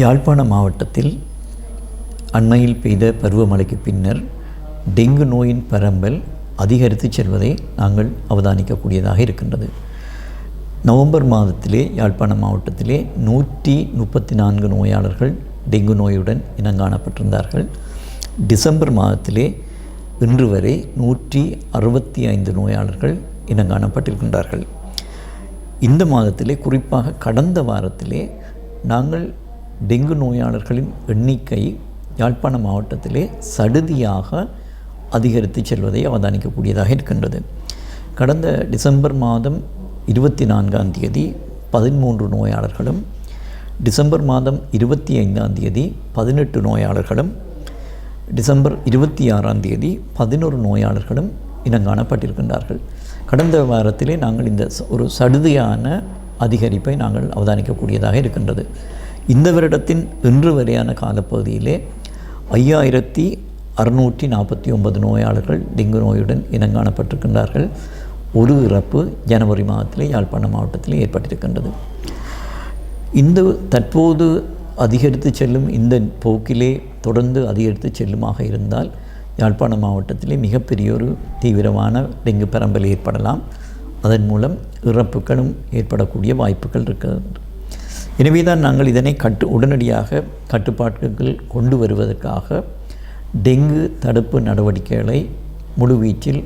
யாழ்ப்பாண மாவட்டத்தில் அண்மையில் பெய்த பருவமழைக்கு பின்னர் டெங்கு நோயின் பரம்பல் அதிகரித்து செல்வதை நாங்கள் அவதானிக்கக்கூடியதாக இருக்கின்றது. நவம்பர் மாதத்திலே யாழ்ப்பாண மாவட்டத்திலே நூற்றி முப்பத்தி நான்கு நோயாளர்கள் டெங்கு நோயுடன் இனங்காணப்பட்டிருந்தார்கள். டிசம்பர் மாதத்திலே இன்று வரை நூற்றி அறுபத்தி ஐந்து நோயாளர்கள் இனங்காணப்பட்டிருக்கின்றார்கள். இந்த மாதத்திலே குறிப்பாக கடந்த வாரத்திலே நாங்கள் டெங்கு நோயாளர்களின் எண்ணிக்கை யாழ்ப்பாண மாவட்டத்திலே சடுதியாக அதிகரித்து செல்வதை அவதானிக்கக்கூடியதாக இருக்கின்றது. கடந்த டிசம்பர் மாதம் இருபத்தி நான்காம் தேதி பதிமூன்று நோயாளர்களும் டிசம்பர் மாதம் இருபத்தி ஐந்தாம் தேதி பதினெட்டு நோயாளர்களும் டிசம்பர் இருபத்தி ஆறாம் தேதி பதினொரு நோயாளர்களும் இனங்காணப்பட்டிருக்கின்றார்கள். கடந்த வாரத்திலே நாங்கள் இந்த ஒரு சடுதியான அதிகரிப்பை நாங்கள் அவதானிக்கக்கூடியதாக இருக்கின்றது. இந்த வருடத்தின் இன்று வரையான காலப்பகுதியிலே ஐயாயிரத்தி அறுநூற்றி நாற்பத்தி ஒன்பது நோயாளர்கள் டெங்கு நோயுடன் இனங்காணப்பட்டிருக்கின்றார்கள். ஒரு இறப்பு ஜனவரி மாதத்திலே யாழ்ப்பாணம் மாவட்டத்தில் ஏற்பட்டிருக்கின்றது. இந்த தற்போது அதிகரித்து செல்லும் இந்த போக்கிலே தொடர்ந்து அதிகரித்து செல்லுமாக இருந்தால் யாழ்ப்பாணம் மாவட்டத்திலே மிகப்பெரிய ஒரு தீவிரமான டெங்கு பரம்பல் ஏற்படலாம். அதன் மூலம் இறப்புகளும் ஏற்படக்கூடிய வாய்ப்புகள் இருக்கிறது எனவே தான் நாங்கள் இதனை கட்டு உடனடியாக கட்டுப்பாட்டுகள் கொண்டு வருவதற்காக டெங்கு தடுப்பு நடவடிக்கைகளை முழுவீச்சில்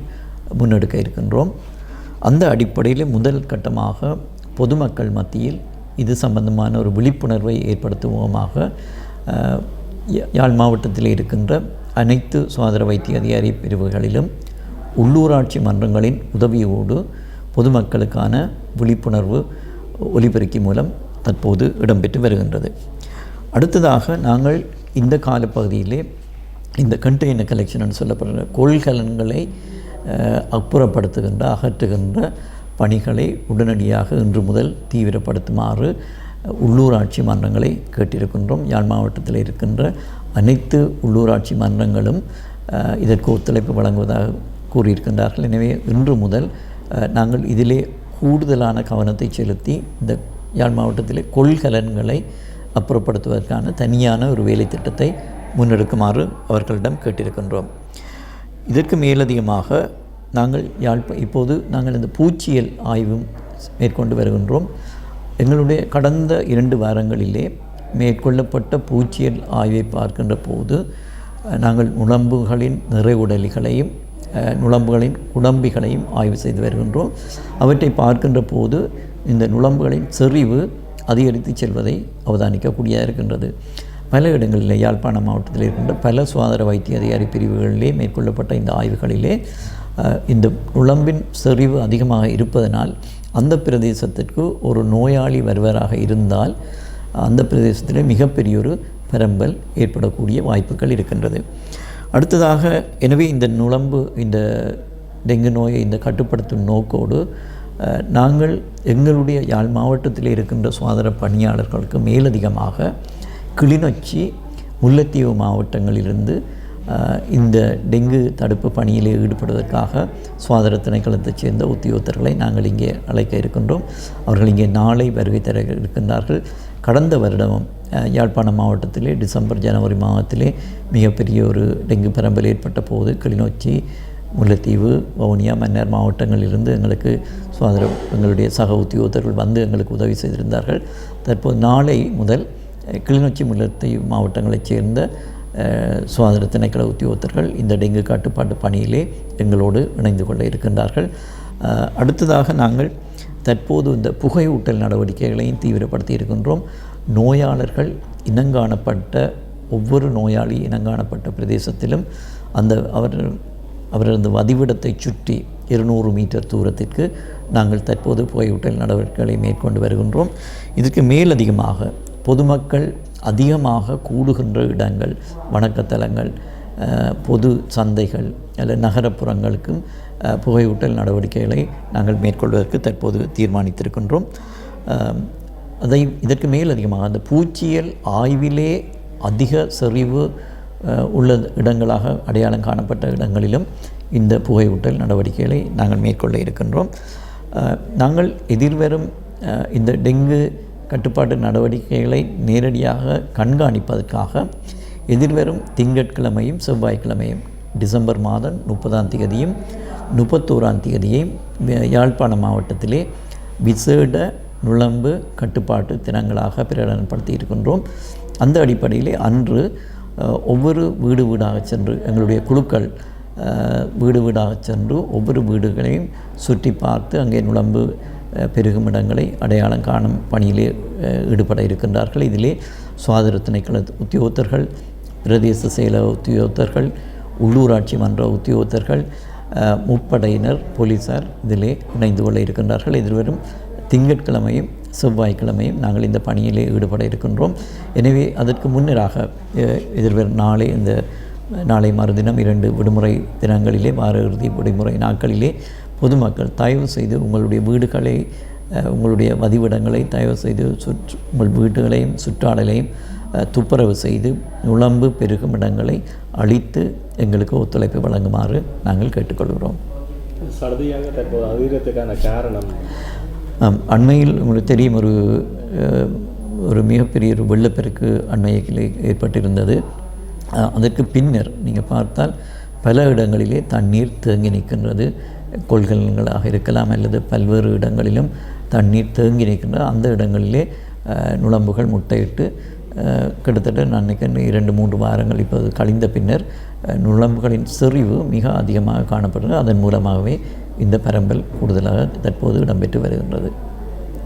முன்னெடுக்க இருக்கின்றோம். அந்த அடிப்படையில் முதல் கட்டமாக பொதுமக்கள் மத்தியில் இது சம்பந்தமான ஒரு விழிப்புணர்வை ஏற்படுத்துவோமாக யா- யாழ் மாவட்டத்தில் இருக்கின்ற அனைத்து சுகாதார வைத்திய அதிகாரி பிரிவுகளிலும் உள்ளூராட்சி மன்றங்களின் உதவியோடு பொதுமக்களுக்கான விழிப்புணர்வு ஒலிபெருக்கி மூலம் தற்போது இடம்பெற்று வருகின்றது. அடுத்ததாக நாங்கள் இந்த காலப்பகுதியிலே இந்த கண்டெய்னர் கலெக்ஷன் சொல்லப்படுற கொள்கலன்களை அப்புறப்படுத்துகின்ற அகற்றுகின்ற பணிகளை உடனடியாக இன்று முதல் தீவிரப்படுத்துமாறு உள்ளூராட்சி மன்றங்களை கேட்டிருக்கின்றோம். யாழ் மாவட்டத்தில் இருக்கின்ற அனைத்து உள்ளூராட்சி மன்றங்களும் இதற்கு ஒத்துழைப்பு வழங்குவதாக கூறியிருக்கின்றார்கள். எனவே இன்று முதல் நாங்கள் இதிலே கூடுதலான கவனத்தை செலுத்தி இந்த யாழ் மாவட்டத்திலே கொள்கலன்களை அப்புறப்படுத்துவதற்கான தனியான ஒரு வேலை திட்டத்தை முன்னெடுக்குமாறு அவர்களிடம் கேட்டிருக்கின்றோம். இதற்கு மேலதிகமாக நாங்கள் யாழ்ப்ப இப்போது நாங்கள் இந்த பூச்சியல் ஆய்வும் மேற்கொண்டு வருகின்றோம். எங்களுடைய கடந்த இரண்டு வாரங்களிலே மேற்கொள்ளப்பட்ட பூச்சியல் ஆய்வை பார்க்கின்ற போது நாங்கள் நுளம்புகளின் நிறைவுடலிகளையும் நுழம்புகளின் நுளம்புகளின் குடம்பிகளையும் ஆய்வு செய்து வருகின்றோம். அவற்றை பார்க்கின்ற போது இந்த நுழம்புகளின் செறிவு அதிகரித்து செல்வதை அவதானிக்கக்கூடியதாக இருக்கின்றது. பல இடங்களிலே யாழ்ப்பாண மாவட்டத்தில் இருக்கின்ற பல சுகாதார வைத்திய அதிகாரி பிரிவுகளிலே மேற்கொள்ளப்பட்ட இந்த ஆய்வுகளிலே இந்த நுழம்பின் செறிவு அதிகமாக இருப்பதனால் அந்த பிரதேசத்திற்கு ஒரு நோயாளி வருவராக இருந்தால் அந்த பிரதேசத்திலே மிகப்பெரிய ஒரு பரம்பல் ஏற்படக்கூடிய வாய்ப்புகள் இருக்கின்றது. அடுத்ததாக எனவே இந்த நுழம்பு இந்த டெங்கு நோயை இந்த கட்டுப்படுத்தும் நோக்கோடு நாங்கள் எங்களுடைய யாழ் மாவட்டத்தில் இருக்கின்ற சுகாதார பணியாளர்களுக்கு மேலதிகமாக கிளிநொச்சி முல்லைத்தீவு மாவட்டங்களிலிருந்து இந்த டெங்கு தடுப்பு பணியில் ஈடுபடுவதற்காக சுகாதார திணைக்களத்தைச் சேர்ந்த உத்தியோகத்தர்களை நாங்கள் இங்கே அழைக்க இருக்கின்றோம். அவர்கள் இங்கே நாளை வருகை தர இருக்கின்றார்கள். கடந்த வருடமும் யாழ்ப்பாணம் மாவட்டத்திலே டிசம்பர் ஜனவரி மாதத்திலே மிகப்பெரிய ஒரு டெங்கு பரம்பல் ஏற்பட்ட போது கிளிநொச்சி முல்லைத்தீவு வவுனியா மன்னார் மாவட்டங்களிலிருந்து எங்களுக்கு சுகாதார எங்களுடைய சக உத்தியோகத்தர்கள் வந்து எங்களுக்கு உதவி செய்திருந்தார்கள். தற்போது நாளை முதல் கிளிநொச்சி முல்லத்தை மாவட்டங்களைச் சேர்ந்த அஹ், சுகாதார திணைக்கள உத்தியோகத்தர்கள் இந்த டெங்கு கட்டுப்பாட்டு பணியிலே எங்களோடு இணைந்து கொள்ள இருக்கின்றார்கள். அடுத்ததாக நாங்கள் தற்போது இந்த புகையூட்டல் நடவடிக்கைகளையும் தீவிரப்படுத்தி இருக்கின்றோம். நோயாளர்கள் இனங்காணப்பட்ட ஒவ்வொரு நோயாளி இனங்காணப்பட்ட பிரதேசத்திலும் அந்த அவர் அவரது வதிவிடத்தை சுற்றி இருநூறு மீட்டர் தூரத்திற்கு நாங்கள் தற்போது புகையூட்டல் நடவடிக்கைகளை மேற்கொண்டு வருகின்றோம். இதற்கு மேலதிகமாக பொதுமக்கள் அதிகமாக கூடுகின்ற இடங்கள் வணக்கத்தலங்கள் பொது சந்தைகள் அல்ல நகரப்புறங்களுக்கும் புகையூட்டல் நடவடிக்கைகளை நாங்கள் மேற்கொள்வதற்கு தற்போது தீர்மானித்திருக்கின்றோம். அதை இதற்கு மேலதிகமாக அந்த பூச்சியல் ஆய்விலே அதிக செறிவு உள்ள இடங்களாக அடையாளம் காணப்பட்ட இடங்களிலும் இந்த புகையூட்டல் நடவடிக்கைகளை நாங்கள் மேற்கொள்ள இருக்கின்றோம். நாங்கள் எதிர்வரும் இந்த டெங்கு கட்டுப்பாட்டு நடவடிக்கைகளை நேரடியாக கண்காணிப்பதற்காக எதிர்வரும் திங்கட்கிழமையும் செவ்வாய்க்கிழமையும் டிசம்பர் மாதம் முப்பதாம் தேதியும் முப்பத்தோராம் தேதியும் யாழ்ப்பாண மாவட்டத்திலே விசேட நுழம்பு கட்டுப்பாட்டு தினங்களாக பிரகடனப்படுத்தி இருக்கின்றோம். அந்த அடிப்படையிலே அன்று ஒவ்வொரு வீடு வீடாக சென்று எங்களுடைய குழுக்கள் வீடு வீடாக சென்று ஒவ்வொரு வீடுகளையும் சுற்றி பார்த்து அங்கே நுழம்பு பெருகும் இடங்களை அடையாளம் காணும் பணியிலே ஈடுபட இருக்கின்றார்கள். இதிலே சுகாதார திணைக்கள உத்தியோகத்தர்கள் பிரதேச செயல உத்தியோகத்தர்கள் உள்ளூராட்சி மன்ற உத்தியோகத்தர்கள் முப்படையினர் போலீசார் இதிலே இணைந்து கொள்ள இருக்கின்றார்கள். எதிர்வரும் திங்கட்கிழமையும் செவ்வாய்க்கிழமையும் நாங்கள் இந்த பணியிலே ஈடுபட இருக்கின்றோம். எனவே அதற்கு முன்னராக எதிர்வரும் நாளை இந்த நாளை மறுதினம் இரண்டு விடுமுறை தினங்களிலே வார இறுதி விடுமுறை நாட்களிலே பொதுமக்கள் தயவு செய்து உங்களுடைய வீடுகளை உங்களுடைய வதிவிடங்களை தயவு செய்து சுற்று உங்கள் வீடுகளையும் சுற்றாடலையும் துப்புரவு செய்து நுழம்பு பெருகும் இடங்களை அழித்து எங்களுக்கு ஒத்துழைப்பு வழங்குமாறு நாங்கள் கேட்டுக்கொள்கிறோம். சடுதியாக தற்போது அதிகத்துக்கான காரணம்? அண்மையில் உங்களுக்கு தெரியும் ஒரு ஒரு மிகப்பெரிய ஒரு வெள்ளப்பெருக்கு அண்மையில் ஏற்பட்டிருந்தது. அதற்கு பின்னர் நீங்கள் பார்த்தால் பல இடங்களிலே தண்ணீர் தேங்கி நிற்கின்றது. கொள்கலன்களாக இருக்கலாம் அல்லது பல்வேறு இடங்களிலும் தண்ணீர் தேங்கி நிற்கின்றது. அந்த இடங்களிலே நுழம்புகள் முட்டையிட்டு கிட்டத்தட்ட நான் நினைக்கிறேன் இரண்டு மூன்று வாரங்கள் இப்போது கழிந்த பின்னர் நுழம்புகளின் செறிவு மிக அதிகமாக காணப்படுகிறது. அதன் மூலமாகவே இந்த பரம்பல் கூடுதலாக தற்போது இடம்பெற்று வருகின்றது.